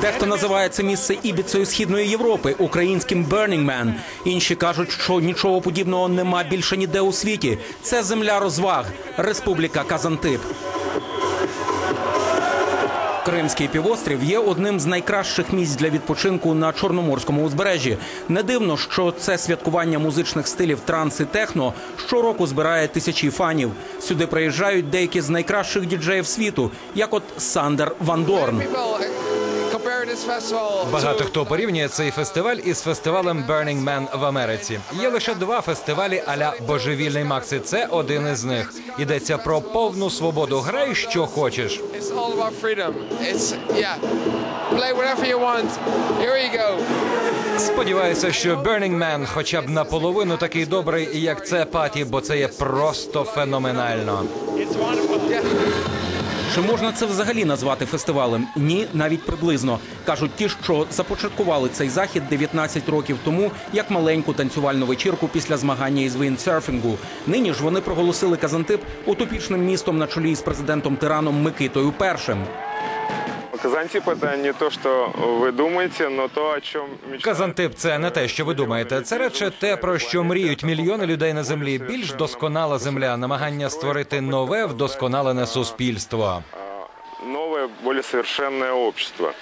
Дехто називає це місце ібіцею східної Європи, українським Burning Man. Інші кажуть, що нічого подібного нема більше ніде у світі. Це земля розваг, республіка Казантип. Кримський півострів є одним з найкращих місць для відпочинку на чорноморському узбережжі. Не дивно, що це святкування музичних стилів транс і техно щороку збирає тисячі фанів. Сюди приїжджають деякі з найкращих діджеїв світу, як от Сандер Ван Дорн. Багато хто порівнює цей фестиваль із фестивалем Burning Man в Америці. Є лише два фестивалі аля божевільний Макс. і Це один із них. Йдеться про повну свободу. Грай, що хочеш. Сподіваюся, що Burning Man хоча б наполовину такий добрий, як це паті, бо це є просто феноменально. Чи можна це взагалі назвати фестивалем? Ні, навіть приблизно кажуть ті, що започаткували цей захід 19 років тому як маленьку танцювальну вечірку після змагання із віндсерфінгу. Нині ж вони проголосили Казантип утопічним містом на чолі з президентом тираном Микитою Першим. Казантип это не то, что вы думаете, но то, о чем мечтают. Казантип це не те, що ви думаєте. Це радше те, про що мріють мільйони людей на землі. Більш досконала земля, намагання створити нове вдосконалене суспільство. новое, более совершенное общество.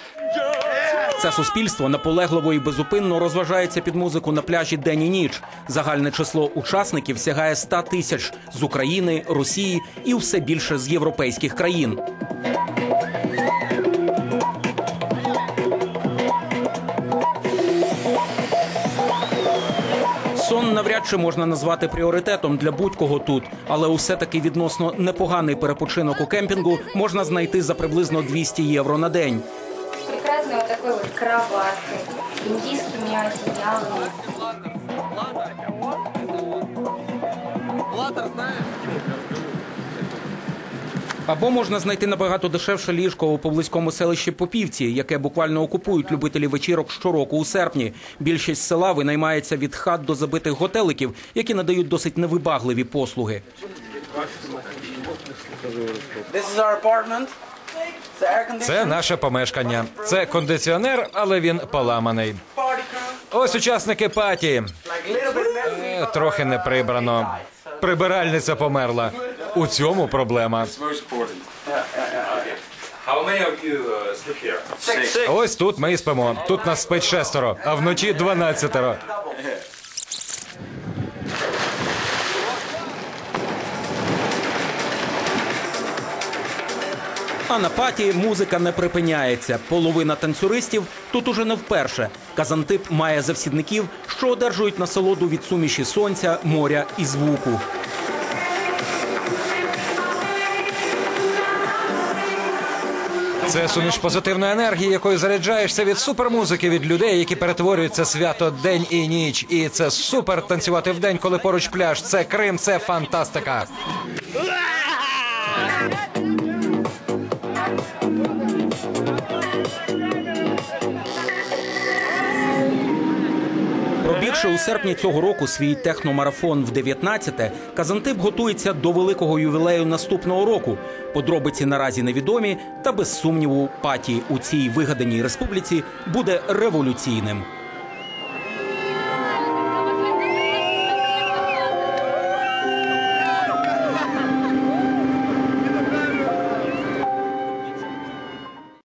Це суспільство наполегливо і безупинно розважається під музику на пляжі день і ніч. Загальне число учасників сягає 100 тисяч з України, Росії і все більше з європейських країн. Навряд чи можна назвати пріоритетом для будь-кого тут, але усе таки відносно непоганий перепочинок у кемпінгу можна знайти за приблизно 200 євро на день. прекрасной вот такой вот кроваткой, индийскими одеялами. Або можна знайти набагато дешевше ліжко у поблизькому селищі Попівці, яке буквально окупують любителі вечірок щороку у серпні. Більшість села винаймається від хат до забитих готеликів, які надають досить невибагливі послуги. Це наше помешкання. Це кондиціонер, але він поламаний. Ось учасники паті. Е, Трохи не прибрано. Прибиральниця померла. У цьому проблема. Uh? Ось тут ми і спимо. Тут нас спить шестеро, а вночі дванадцятеро. А на паті музика не припиняється. Половина танцюристів тут уже не вперше. Казантип має завсідників, що одержують насолоду від суміші сонця, моря і звуку. Це суміш позитивної енергії, якою заряджаєшся від супермузики, від людей, які перетворюються свято день і ніч. І це супер танцювати в день, коли поруч пляж. Це Крим, це фантастика. Пробігши у серпні цього року свій техномарафон в 19-те, Казантип готується до великого ювілею наступного року. Подробиці наразі невідомі, та без сумніву, паті у цій вигаданій республіці буде революційним.